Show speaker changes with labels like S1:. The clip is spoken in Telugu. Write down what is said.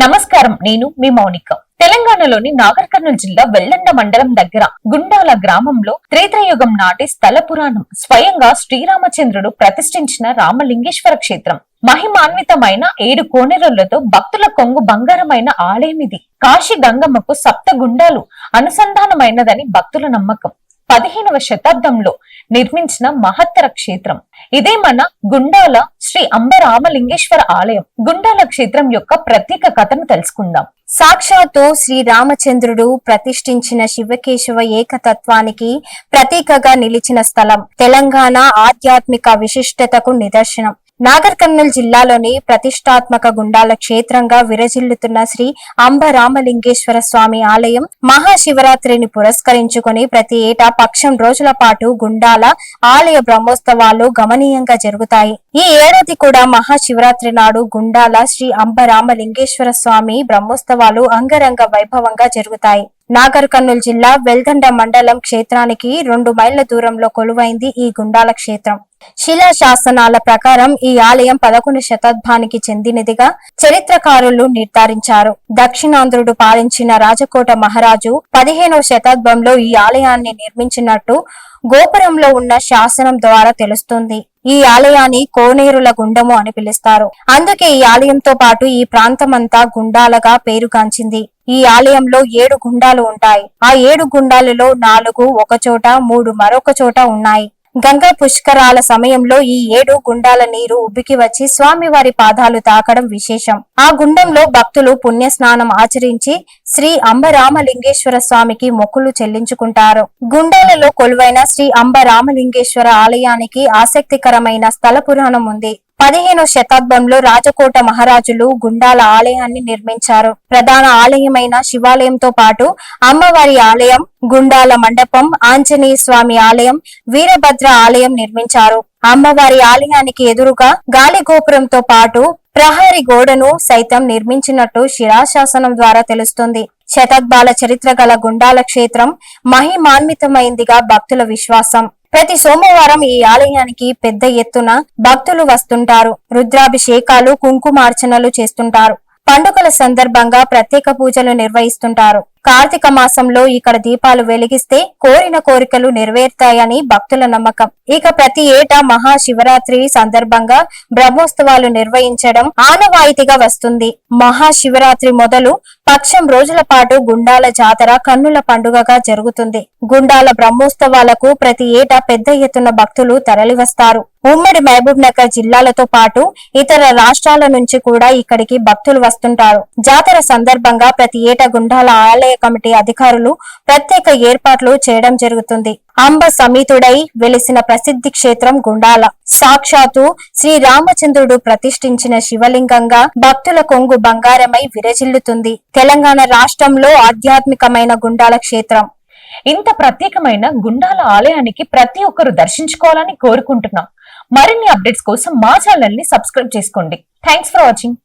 S1: నమస్కారం నేను మీ మౌనిక. తెలంగాణలోని నాగర్ కర్నూలు జిల్లా వెల్లండ మండలం దగ్గర గుండాల గ్రామంలో త్రేత్రయుగం నాటి స్థల పురాణం స్వయంగా శ్రీరామచంద్రుడు ప్రతిష్ఠించిన రామలింగేశ్వర క్షేత్రం. మహిమాన్వితమైన ఏడు కోనేరులతో భక్తుల కొంగు బంగారమైన ఆలయం ఇది. కాశీ గంగమ్మకు సప్త గుండాలు అనుసంధానమైనదని భక్తుల నమ్మకం. పదిహేనవ శతాబ్దంలో నిర్మించిన మహత్తర క్షేత్రం. ఇదే మన గుండాల శ్రీ అంబరామలింగేశ్వర ఆలయం గుండాల క్షేత్రం యొక్క ప్రత్యేక కథను తెలుసుకుందాం.
S2: సాక్షాత్తు శ్రీరామచంద్రుడు ప్రతిష్ఠించిన శివకేశవ ఏకతత్వానికి ప్రతీకగా నిలిచిన స్థలం తెలంగాణ ఆధ్యాత్మిక విశిష్టతకు నిదర్శనం. నాగర్ కర్నూల్ జిల్లాలోని ప్రతిష్టాత్మక గుండాల క్షేత్రంగా విరజిల్లుతున్న శ్రీ అంబ రామలింగేశ్వర స్వామి ఆలయం మహాశివరాత్రిని పురస్కరించుకుని ప్రతి ఏటా పక్షం రోజుల పాటు గుండాల ఆలయ బ్రహ్మోత్సవాలు గమనీయంగా జరుగుతాయి. ఈ ఏడాది కూడా మహాశివరాత్రి నాడు గుండాల శ్రీ అంబ రామలింగేశ్వర స్వామి బ్రహ్మోత్సవాలు అంగరంగ వైభవంగా జరుగుతాయి. నాగర్ కర్నూలు జిల్లా వెల్దండ మండలం క్షేత్రానికి రెండు మైళ్ళ దూరంలో కొలువైంది ఈ గుండాల క్షేత్రం. శిలా శాసనాల ప్రకారం ఈ ఆలయం పదకొండు శతాబ్దానికి చెందినదిగా చరిత్రకారులు నిర్ధారించారు. దక్షిణాంధ్రుడు పాలించిన రాజకోట మహారాజు పదిహేనవ శతాబ్దంలో ఈ ఆలయాన్ని నిర్మించినట్టు గోపురంలో ఉన్న శాసనం ద్వారా తెలుస్తుంది. ఈ ఆలయాన్ని కోనేరుల గుండము అని పిలుస్తారు. అందుకే ఈ ఆలయంతో పాటు ఈ ప్రాంతమంతా గుండాలగా పేరుగాంచింది. ఈ ఆలయంలో ఏడు గుండాలు ఉంటాయి. ఆ ఏడు గుండాలలో నాలుగు ఒక చోట మూడు మరొక చోట ఉన్నాయి. గంగా పుష్కరాల సమయంలో ఈ ఏడు గుండాల నీరు ఉబ్బికి వచ్చి స్వామివారి పాదాలు తాకడం విశేషం. ఆ గుండంలో భక్తులు పుణ్య స్నానం ఆచరించి శ్రీ అంబరామలింగేశ్వర స్వామికి మొక్కులు చెల్లించుకుంటారు. గుండాలలో కొలువైన శ్రీ అంబరామలింగేశ్వర ఆలయానికి ఆసక్తికరమైన స్థల పురాణం ఉంది. పదిహేనో శతాబ్దంలో రాజకోట మహారాజులు గుండాల ఆలయాన్ని నిర్మించారు. ప్రధాన ఆలయమైన శివాలయంతో పాటు అమ్మవారి ఆలయం గుండాల మండపం ఆంజనేయ స్వామి ఆలయం వీరభద్ర ఆలయం నిర్మించారు. అమ్మవారి ఆలయానికి ఎదురుగా గాలి గోపురంతో పాటు ప్రహరీ గోడను సైతం నిర్మించినట్టు శిలాశాసనం ద్వారా తెలుస్తుంది. శతాబ్దాల చరిత్ర గల గుండాల క్షేత్రం మహిమాన్వితమైందిగా భక్తుల విశ్వాసం. ప్రతి సోమవారం ఈ ఆలయానికి పెద్ద ఎత్తున భక్తులు వస్తుంటారు. రుద్రాభిషేకాలు కుంకుమార్చనలు చేస్తుంటారు. పండుగల సందర్భంగా ప్రత్యేక పూజలు నిర్వహిస్తుంటారు. కార్తీక మాసంలో ఇక్కడ దీపాలు వెలిగిస్తే కోరిన కోరికలు నెరవేరుతాయని భక్తుల నమ్మకం. ఇక ప్రతి ఏటా మహాశివరాత్రి సందర్భంగా బ్రహ్మోత్సవాలు నిర్వహించడం ఆనవాయితీగా వస్తుంది. మహాశివరాత్రి మొదలు పక్షం రోజుల పాటు గుండాల జాతర కన్నుల పండుగగా జరుగుతుంది. గుండాల బ్రహ్మోత్సవాలకు ప్రతి ఏటా పెద్ద ఎత్తున భక్తులు తరలివస్తారు. ఉమ్మడి మహబూబ్ నగర్ జిల్లాలతో పాటు ఇతర రాష్ట్రాల నుంచి కూడా ఇక్కడికి భక్తులు వస్తుంటారు. జాతర సందర్భంగా ప్రతి ఏటా గుండాల ఆలయ కమిటీ అధికారులు ప్రత్యేక ఏర్పాట్లు చేయడం జరుగుతుంది. అంబ సమీతుడై వెలిసిన ప్రసిద్ధి క్షేత్రం గుండాల. సాక్షాత్తు శ్రీ రామచంద్రుడు ప్రతిష్ఠించిన శివలింగంగా భక్తుల కొంగు బంగారమై విరజిల్లుతుంది. తెలంగాణ రాష్ట్రంలో ఆధ్యాత్మికమైన గుండాల క్షేత్రం.
S1: ఇంత ప్రత్యేకమైన గుండాల ఆలయానికి ప్రతి ఒక్కరు దర్శించుకోవాలని కోరుకుంటున్నాం. మరిన్ని అప్డేట్స్ కోసం మా ఛానల్ని సబ్స్క్రైబ్ చేసుకోండి. Thanks for watching.